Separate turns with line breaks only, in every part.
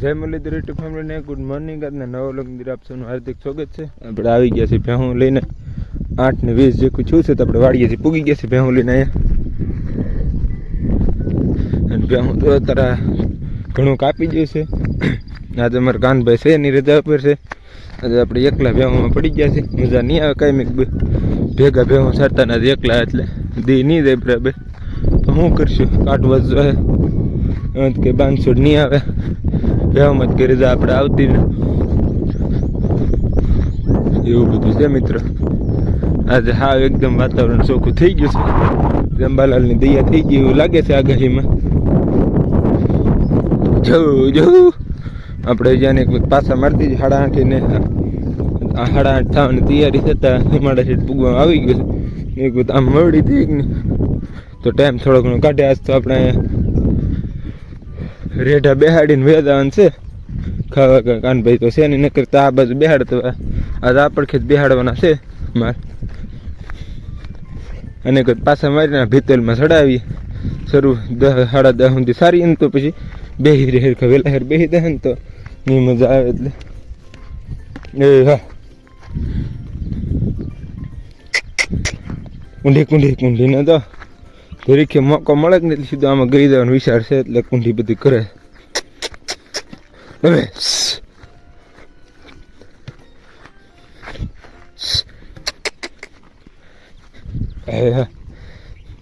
જય મુરલીધર યુટ્યુબ ફેમિલીને good morning. અને નવો લગ્ન આપ સૌનું હાર્દિક સ્વાગત છે. આપણે આવી ગયા છીએ ભેહું લઈને. આઠ ને વીસ જેટલું છું છે તો આપણે વાડીએ છીએ પૂગી ગયા છીએ ભેહું લઈને અહીંયા. અને ભેહું તો અત્યારે ઘણું કાપી ગયું છે. આજે અમારા કાનભાઈ છે એની રજા ઉપર છે. આજે આપણે એકલા ભેહુંમાં પડી ગયા છે મજા નહીં આવે કાંઈ ભેગા ભેહું સારતા નથી એકલા એટલે દી નહીં જાય બરાબર તો શું કરશું? કાઢવા જ જોઈએ. કે બાંધછોડ નહીં આવે. જ ઘરે જા આપણે આવતી ને. એવું બધું છે મિત્ર. આજે હા એકદમ વાતાવરણ ચોખ્ખું થઈ ગયું છે. જંબાલાલની દયા થઈ ગઈ એવું લાગે છે આગાહીમાં. જવું જવું આપણે જ્યાં એક પાછા મારતી સાડા આઠે ને હાડા આઠ થવાની તૈયારી થતા હિમાડા સીટ પૂગવામાં આવી ગયું છે. એક આમ મળી હતી તો ટાઈમ થોડો ઘણો કાઢે આજ તો આપણે રેઢા બેહાડીને વેદાન છે. ખાવા કાનભાઈ તો છે નહીં, નકર તો આ બાજુ બેહાડતો આજ આ ખેત બેહાડવાના છે, માર. અને પાછા મારીને ભીતલમાં ચડાવી. શરૂ દસ સાડા દસ સુધી સારી ને તો પછી બેહી રહે વહેલા હેર બેહી દે ને તો ની મજા આવે એટલે. એ, હા. ઊંડી કુંડી કુંડીને તો. તરીકે મોકો મળે ને એટલે સીધો આમાં ગઈ દેવાનો વિચાર છે એટલે કુંઠી બધી કરે હવે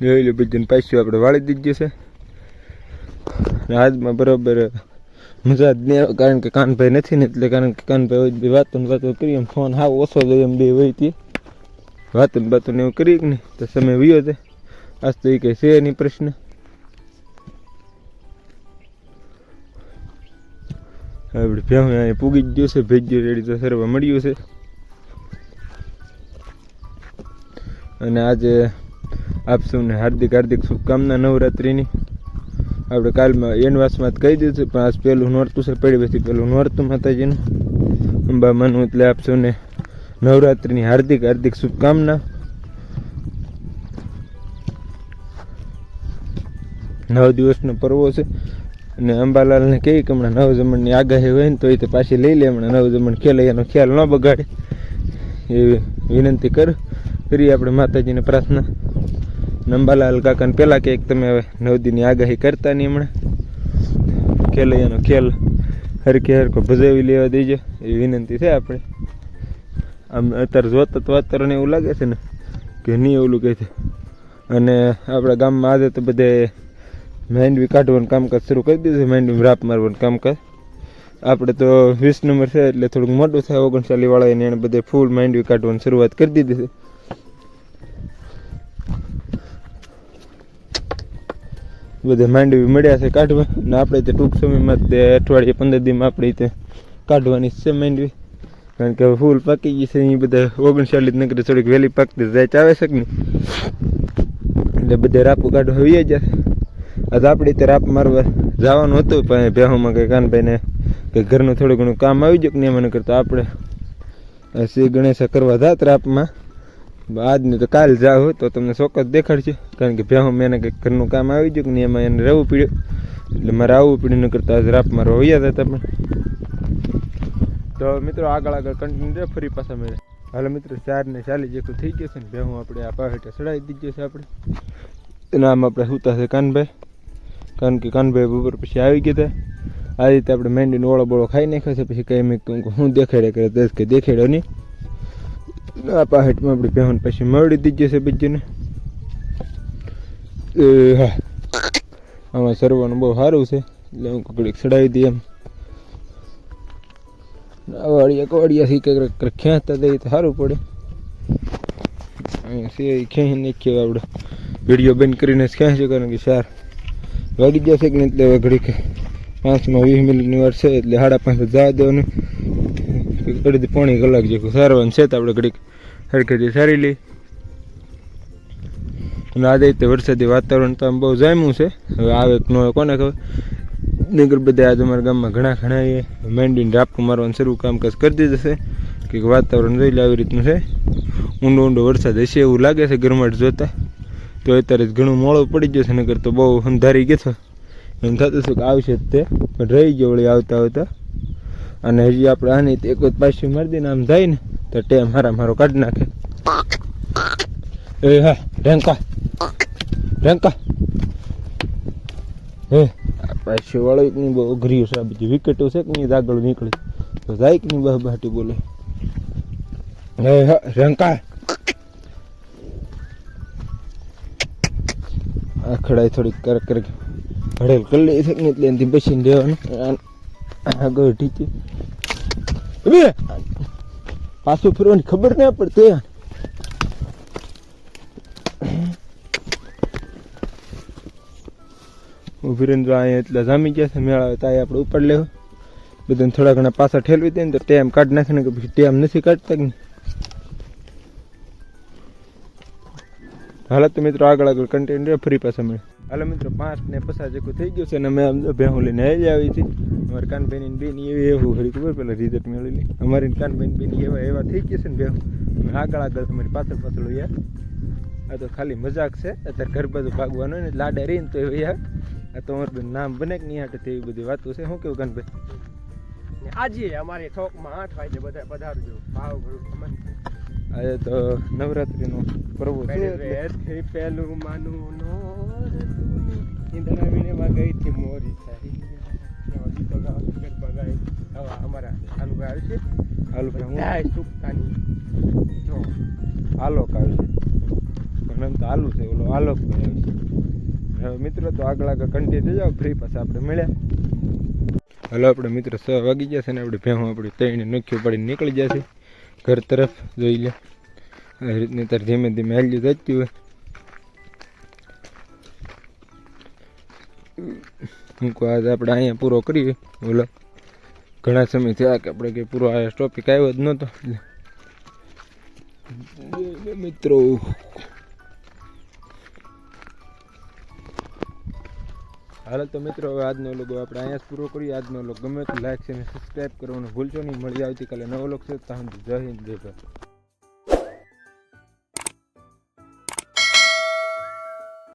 જોઈ લો બીજું પાછું આપણે વાળી દીધું છે હાથમાં બરાબર મજા જ નહીં કારણ કે કાનભાઈ નથી ને એટલે કારણ કે કાનભાઈ હોય વાતો ને વાતો કરી એમ ફોન હાવ ઓછો જોઈએ એમ બે હોય હતી વાતો ને વાતો ને એવું કરી કે નહીં તો સમય વયો છે આજ તો એ કંઈ છે નહીં પ્રશ્ન. આપણે ભ્યાં અહીંયા પૂગી જ ગયું છે, ભેજ્યો, રેડી તો સરવા મળ્યું છે. અને આજે આપ સૌને હાર્દિક હાર્દિક શુભકામના નવરાત્રિની. આપણે કાલમાં એનવાસમાં જ કહી દીધું પણ આજ પહેલું નોરતું છે, પડી પછી પહેલું નોરતું માતાજીનું. અંબા માનું એટલે આપ સૌને નવરાત્રિની હાર્દિક હાર્દિક શુભકામના. નવ દિવસનો પર્વો છે. અને અંબાલાલને કહે કે હમણાં નવ જમણની આગાહી હોય ને તો એ તો પાછી લઈ લે, હમણાં નવ જમણ ખેલાય એનો ખ્યાલ ન બગાડે. એવી વિનંતી કર કરીએ આપણે માતાજીને પ્રાર્થના. અંબાલાલ કાકાને પહેલાં કે તમે હવે નવદીની આગાહી કરતા નહીં હમણાં. ખેલૈયાનો ખેલ હરકે હરકો ભજાવી લેવા દેજો. એવી વિનંતી છે આપણે. આમ અત્યારે જોતા તો વાતાવરણ એવું લાગે છે ને, કે નહીં ઓલું કહે છે. અને આપણા ગામમાં આજે તો બધે માંડવી કાઢવાનું કામકાજ શરૂ કરી દીધું માંડવી રાપ મારવાનું કામકાજ આપણે તો વીસ નંબર છે એટલે થોડુંક મોટું થાય. ઓગણચાલીસ વાળા એને એને બધે ફૂલ માંડવી કાઢવાની શરૂઆત કરી દીધી છે. બધે માંડવી મળ્યા છે કાઢવા. ને આપણે તે ટૂંક સમયમાં તે અઠવાડિયે પંદર દીમાં આપણે તે કાઢવાની છે માંડવી. કારણ કે ફૂલ પાકી ગઈ છે. એ બધા ઓગણચાલીસ નગરી થોડીક વહેલી પાકતી જાય ચાવે છે કે નહીં? એટલે બધે રાપુ કાઢવા આવી જશે આજે આપણે તે રાપ મારવા જવાનું હતું, પણ ભેહોમાં કંઈ કાનભાઈને કે ઘરનું થોડું ઘણું કામ આવી ગયું કે નહીં મને કરતા આપણે શ્રી ગણેશ કરવા જાત રાપમાં આજની તો કાલ જાવ તો તમને ચોક્કસ દેખાડશે, કારણ કે ભેહો મેં કંઈક ઘરનું કામ આવી ગયું કે નહીં, એમાં એને રહેવું પડ્યું. એટલે મારે આવવું પડ્યું ન કરતા આજે રાપ મારવા વૈયા હતા તમે તો મિત્રો આગળ આગળ કન્ટિન્યુ ફરી પાછા મેળે. હાલો મિત્રો, ચાર ને ચાલીસ જેટલું થઈ ગયું છે ને, ભેહું આપણે આ પાસે ચડાવી દીધું છે આપણે. એના આમ આપણે સુતા છે કાનભાઈ. કારણ કે કાનભાઈ ઉપર પછી આવી ગયા હતા આ રીતે આપણે મેંડીનો ઓળો બોળો ખાઈ નાખ્યો છે, પછી કંઈ મેં હું દેખાડે કરે દસ કે દેખાડ્યો નહીં. આ પાહેટમાં આપણે પહેવાન પછી મળી દીધી છે બીજીને. હા, આમાં સર્વનું બહુ સારું છે, એટલે હું કકડીક ચડાવી દઈએ એમ. વાડિયા કવાડિયાથી કંઈક ખેંચતા દઈએ તો સારું પડે. અહીંયા છે ખેંચી નાખીએ આપણે. વીડિયો બંધ કરીને જ ખેંચ્યો કારણ કે ચાર વાગી જશે કે નહીં એટલે ઘડીક પાંચમાં વીસ મિનિટની વાર છે એટલે સાડા પાંચ જવા દેવાનું. અડધી પોણી કલાક જેવું સારવાનું છે તો આપણે ઘડીક હરખેથી સારી લઈ અને આજે રીતે વરસાદી વાતાવરણ તો આમ બહુ જામ્યું છે. હવે આવે ન હોય કોને ખબર. નગર બધા આજે અમારા ગામમાં ઘણા ઘણા માંડીને રાપકું મારવાનું શરૂ કામકાજ કરી દીધું છે. કે વાતાવરણ જોઈ લે આવી રીતનું છે. ઊંડો ઊંડો વરસાદ હશે એવું લાગે છે ગરમાટ જોતા. તો અત્યારે ઘણું મોડું પડી જશે નગર તો બહુ અંધારી ગયો એમ થતું હતું કે આવશે તે, પણ રહી ગયો વળી આવતા આવતા. અને હજી આપણે આની એક જ પાછી મારી દઈને આમ જાય ને, તો ટેમ હારા મારો કાઢી નાખે. એ હા રેંકા રેંકા હે પાછી વાળો એકની બહુ અઘરી છે, આ બધી વિકેટો છે કે નહીં, આગળ નીકળી. તો જાય કે નહીં બહ બાટી બોલે. હે હા રેંકા આખડાઈ થોડીક કરક કરક ભળેલ કરી લઈ છે, ને એટલે એનાથી બસીને દેવાનું આગળ ઢીચી બે પાછું ફરવાની ખબર ના પડતી ઊભી રહીને જો અહીંયા એટલે જામી ગયા છે, મેળા આવે તો અહીંયા આપણે ઉપર લેવો. બધાને થોડા ઘણા પાછા ઠેલવી દે ને તો ટેમ કાઢી નાખે ને કે પછી ટેમ નથી કાઢતા કે હાલો તો મિત્રો આગળ આગળ કન્ટેન્ટ ફરી પાછા મળે હાલો મિત્રો, પાંચ ને પચાસ જેટલું થઈ ગયું છે અને અમે આમ ભેહું લઈને આવી આવી હતી અમારી કાનભાઈની બેન એવી એવું ખરી ખબર, પેલા રિઝલ્ટ મેળવી અમારી કાનભાઈની બેન એવા એવા થઈ ગયા છે ને ભેહું. અમે આગળ આગળ તમારી પાછળ પાછળ યાર આ તો ખાલી મજાક છે, અત્યારે ઘર બાજુ ભાગવાનું ને લાડા રહીને તો યાર આ તો અમારું નામ બને કે નહીં હાટે તેવી બધી વાતો છે. શું કેવું કાનભાઈ?
આજે અમારી થોકમાં આઠ વાગે બધા પધારજો. ભાવ ખમણ.
આજે તો નવરાત્રીનો પર્વ છે.
પહેલું માનું ઇન્દરા વીણેમાં ગઈ થી મોરી
આલોક આવશે પણ તો આલુ છે ઓલો આલોક ભાઈ આવશે મિત્રો તો આગળ આગળ થઈ જાવ ફ્રી પાસે આપણે મળ્યા. હલો આપણે મિત્રો છ વાગી ગયા છે ને આપણે ભેહું આપણે તઈને નખ્યું પડીને નીકળી જશે ઘર તરફ જોઈ લે. આ રીતની તાર ધીમે ધીમે હાલ્યું જતી હોય. હું કહું, આજે આપણે અહીંયા પૂરો કરીએ. ઓલો ઘણા સમય થયા કે આપણે કંઈ પૂરો આ ટોપિક આવ્યો જ નહોતો. મિત્રો હાલો તો મિત્રો હવે આજનો લોગો આપણે અહીંયા જ પૂરો કરીએ. આજનો લોગ ગમે તો લાઈક છે અને સબસ્ક્રાઈબ કરવાનું ભૂલશો નહીં. મળી આવતીકાલે નવો લોક છે ત્યાં જય હિન્દ, જય ભારત.